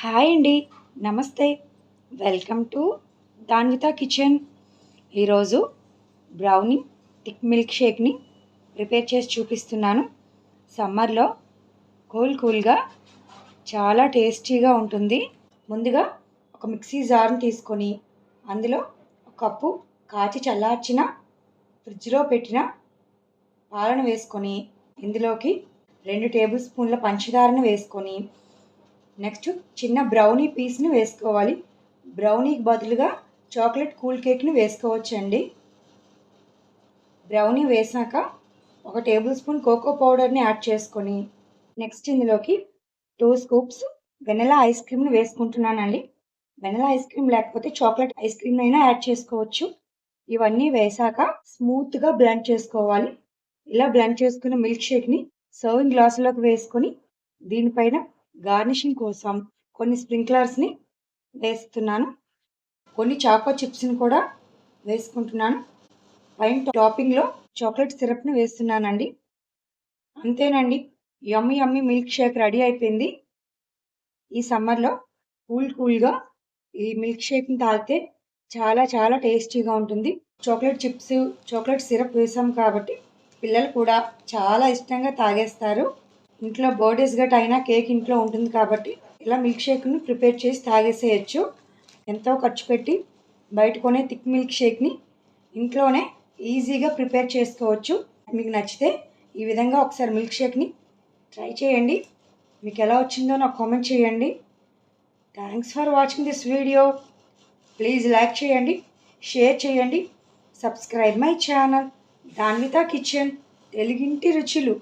Hi అండి. నమస్తే. Welcome to Danvitha kitchen. ఈరోజు బ్రౌనీ థిక్ మిల్క్ షేక్ని ప్రిపేర్ చేసి చూపిస్తున్నాను. సమ్మర్లో కూల్ కూల్గా చాలా టేస్టీగా ఉంటుంది. ముందుగా ఒక మిక్సీ జార్ని తీసుకొని అందులో ఒక కప్పు కాచి చల్లార్చిన ఫ్రిడ్జ్లో పెట్టిన పాలను వేసుకొని ఇందులోకి రెండు టేబుల్ స్పూన్ల పంచదారను వేసుకొని నెక్స్ట్ చిన్న బ్రౌనీ పీస్ని వేసుకోవాలి. బ్రౌనీకి బదులుగా చాక్లెట్ కూల్ కేక్ని వేసుకోవచ్చండి. బ్రౌనీ వేసాక ఒక టేబుల్ స్పూన్ కోకో పౌడర్ని యాడ్ చేసుకొని నెక్స్ట్ ఇందులోకి టూ స్కూప్స్ వెనలా ఐస్ క్రీమ్ని వేసుకుంటున్నానండి. వెనలా ఐస్ క్రీమ్ లేకపోతే చాక్లెట్ ఐస్ క్రీమ్ అయినా యాడ్ చేసుకోవచ్చు. ఇవన్నీ వేసాక స్మూత్గా బ్లెండ్ చేసుకోవాలి. ఇలా బ్లెండ్ చేసుకున్న మిల్క్ షేక్ని సర్వింగ్ గ్లాసులోకి వేసుకొని దీనిపైన గార్నిషింగ్ కోసం కొన్ని స్ప్రింక్లర్స్ని వేస్తున్నాను. కొన్ని చాకో చిప్స్ని కూడా వేసుకుంటున్నాను. పైన టాపింగ్లో చాక్లెట్ సిరప్ని వేస్తున్నానండి. అంతేనండి yummy yummy milk shake ready అయిపోయింది. ఈ సమ్మర్లో కూల్ కూల్గా ఈ మిల్క్ షేక్ని తాగితే చాలా చాలా టేస్టీగా ఉంటుంది. చాక్లెట్ చిప్స్ చాక్లెట్ సిరప్ వేసాం కాబట్టి పిల్లలు కూడా చాలా ఇష్టంగా తాగేస్తారు. ఇంట్లో బర్త్డేస్ గట్ అయినా కేక్ ఇంట్లో ఉంటుంది కాబట్టి ఇలా మిల్క్ షేక్ని ప్రిపేర్ చేసి తాగేసేయచ్చు. ఎంతో ఖర్చు పెట్టి బయట కొనే థిక్ మిల్క్ షేక్ని ఇంట్లోనే ఈజీగా ప్రిపేర్ చేసుకోవచ్చు. మీకు నచ్చితే ఈ విధంగా ఒకసారి మిల్క్ షేక్ని ట్రై చేయండి. మీకు ఎలా వచ్చిందో నాకు కామెంట్ చేయండి. Thanks for watching this video please like చేయండి షేర్ చేయండి subscribe my channel Danvitha kitchen తెలుగింటి రుచులు